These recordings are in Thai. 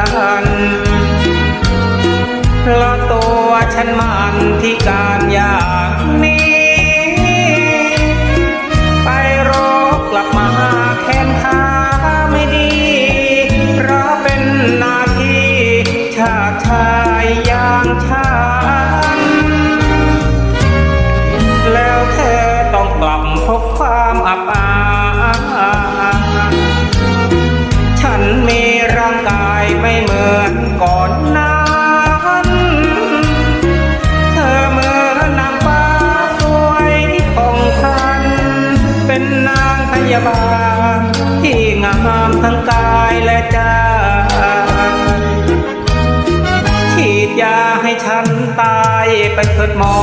ันเพราะตัวฉันมันที่การอย่างนี้ ไปรบกลับมาแค้นขาไม่ดี เพราะเป็นนาทีชาติชายอย่างชันแล้วเธอต้องกลับพบความอับอายฉันมีร่างกาย ไม่เหมือนก่อนนั้นเธอเหมือนนางฟ้าสวยของฉัน เป็นนางพยาบาลที่งามทั้งกายและใจฉีดยาให้ฉันตายไปเถิดหมอ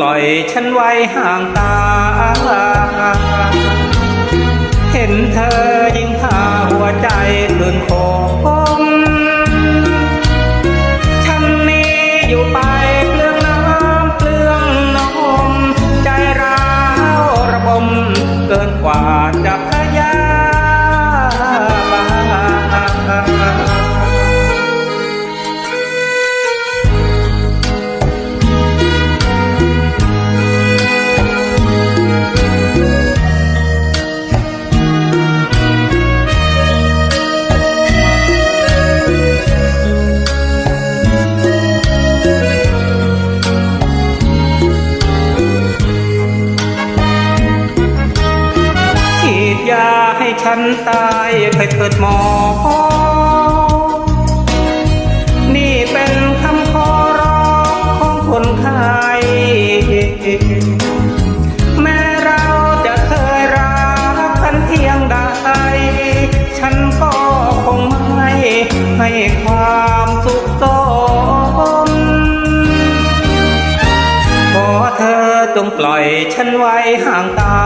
ปล่อยฉันไว้ห่างตา เห็นเธอยิ่งพาหัวใจตื่นค ฉันตายไปเถิดหมอ นี่เป็นคำขอร้องของคนไข้แม้เราจะเคยรักกันเพียงใด ฉันก็คงไม่ให้ความสุขสมขอเธอจงปล่อยฉันไว้ห่างตา